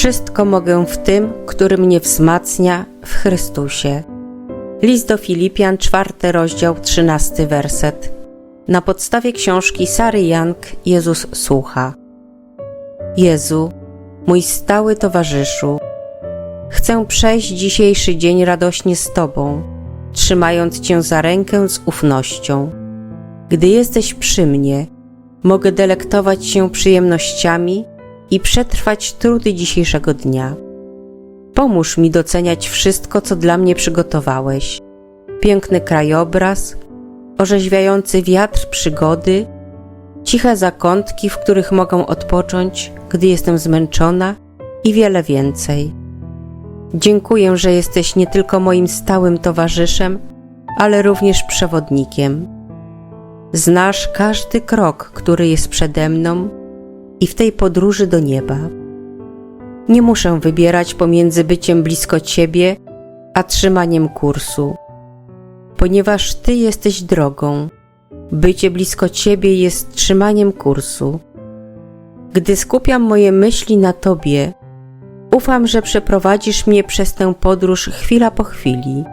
Wszystko mogę w tym, który mnie wzmacnia w Chrystusie. List do Filipian, czwarty rozdział, trzynasty werset. Na podstawie książki Sary Young Jezus słucha. Jezu, mój stały towarzyszu, chcę przejść dzisiejszy dzień radośnie z Tobą, trzymając Cię za rękę z ufnością. Gdy jesteś przy mnie, mogę delektować się przyjemnościami i przetrwać trudy dzisiejszego dnia. Pomóż mi doceniać wszystko, co dla mnie przygotowałeś. Piękny krajobraz, orzeźwiający wiatr przygody, ciche zakątki, w których mogę odpocząć, gdy jestem zmęczona i wiele więcej. Dziękuję, że jesteś nie tylko moim stałym towarzyszem, ale również przewodnikiem. Znasz każdy krok, który jest przede mną i w tej podróży do nieba. Nie muszę wybierać pomiędzy byciem blisko Ciebie a trzymaniem kursu, ponieważ Ty jesteś drogą. Bycie blisko Ciebie jest trzymaniem kursu. Gdy skupiam moje myśli na Tobie, ufam, że przeprowadzisz mnie przez tę podróż chwila po chwili.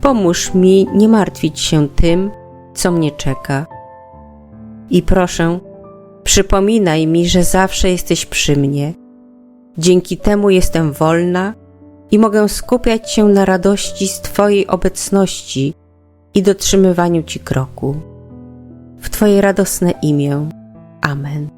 Pomóż mi nie martwić się tym, co mnie czeka. I proszę, przypominaj mi, że zawsze jesteś przy mnie. Dzięki temu jestem wolna i mogę skupiać się na radości z Twojej obecności i dotrzymywaniu Ci kroku. W Twoje radosne imię. Amen.